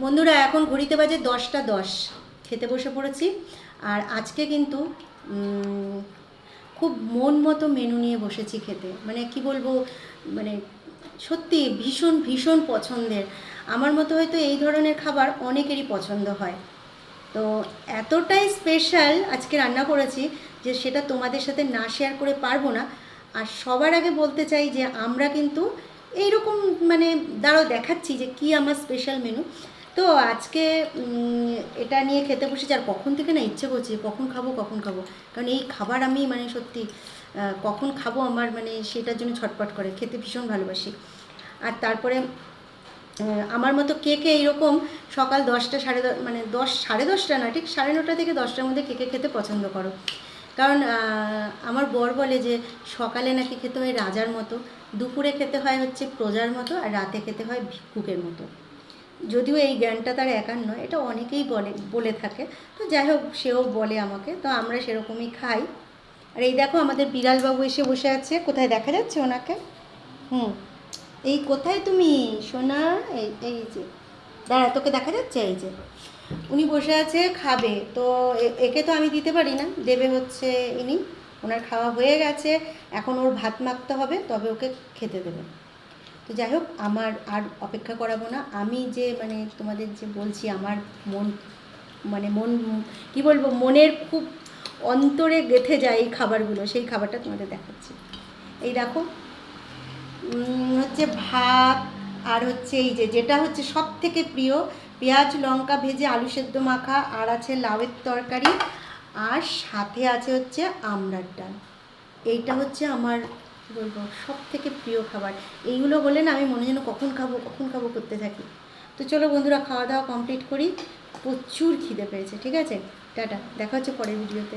বন্ধুরা, এখন ঘড়িতে বাজে দশটা দশ। খেতে বসে পড়েছি। আর আজকে কিন্তু খুব মন মতো মেনু নিয়ে বসেছি খেতে। মানে কি বলব মানে সত্যি ভীষণ ভীষণ পছন্দের। আমার মতো হয়তো এই ধরনের খাবার অনেকেরই পছন্দ হয়। তো এতটাই স্পেশাল আজকে রান্না করেছি যে সেটা তোমাদের সাথে না শেয়ার করে পারব না। আর সবার আগে বলতে চাই যে আমরা কিন্তু এইরকম মানে দাঁড়াও দেখাচ্ছি যে কি আমার স্পেশাল মেনু তো আজকে এটা নিয়ে খেতে বসেছি আর কখন থেকে না ইচ্ছে করছে, কখন খাব কখন খাব? কারণ এই খাবার আমি মানে সত্যি কখন খাব আমার মানে সেটার জন্য ছটপট করে, খেতে ভীষণ ভালোবাসি। আর তারপরে আমার মতো কে কে এইরকম সকাল দশটা সাড়ে দশ মানে দশ, সাড়ে দশটা না, ঠিক সাড়ে নটা থেকে দশটার মধ্যে কেকে খেতে পছন্দ করো? কারণ আমার বর বলে যে সকালে নাকি খেতে হয় রাজার মতো, দুপুরে খেতে হয় হচ্ছে প্রজার মতো, আর রাতে খেতে হয় ভিক্ষুকের মতো। যদিও এই জ্ঞানটা তার একার নয়, এটা অনেকেই বলে বলে থাকে। তো যাই হোক, সেও বলে আমাকে। তো আমরা সেরকমই খাই। আর এই দেখো, আমাদের বিড়ালবাবু এসে বসে আছে। কোথায় দেখা যাচ্ছে ওনাকে? হুম। এই কোথায় তুমি? সোনা, এই এই যে। দাঁড়া, তোকে দেখা যাচ্ছে এই যে। উনি বসে আছে, খাবে। তো একে তো আমি দিতে পারি না। দেবে হচ্ছে ইনি। ওনার খাওয়া হয়ে গেছে। এখন ওর ভাত মাখতে হবে, তবে ওকে খেতে দেবে। তো যাই হোক, আমার আর অপেক্ষা করাবো না। আমি যে মানে তোমাদের যে বলছি, আমার মন মানে মন, কি বলব, মনের খুব অন্তরে গেথে যায় এই খাবারগুলো, সেই খাবারটা তোমাদের দেখাচ্ছি। এই দেখো হচ্ছে ভাত আর হচ্ছে এই যে, যেটা হচ্ছে সব থেকে প্রিয়, পেঁয়াজ, লঙ্কা ভেজে আলু সেদ্ধ মাখা, আর আছে লাউয়ের তরকারি, আর সাথে আছে হচ্ছে আমড়ার ডাল। এইটা হচ্ছে আমার কী বলব সব থেকে প্রিয় খাবার। এইগুলো বলে না আমি মনে যেন কখন খাব কখন খাব করতে থাকি। তো চলো বন্ধুরা, খাওয়া দাওয়া কমপ্লিট করি। প্রচুর খিদে পেয়েছে, ঠিক আছে? টাটা, দেখা হচ্ছে পরের ভিডিওতে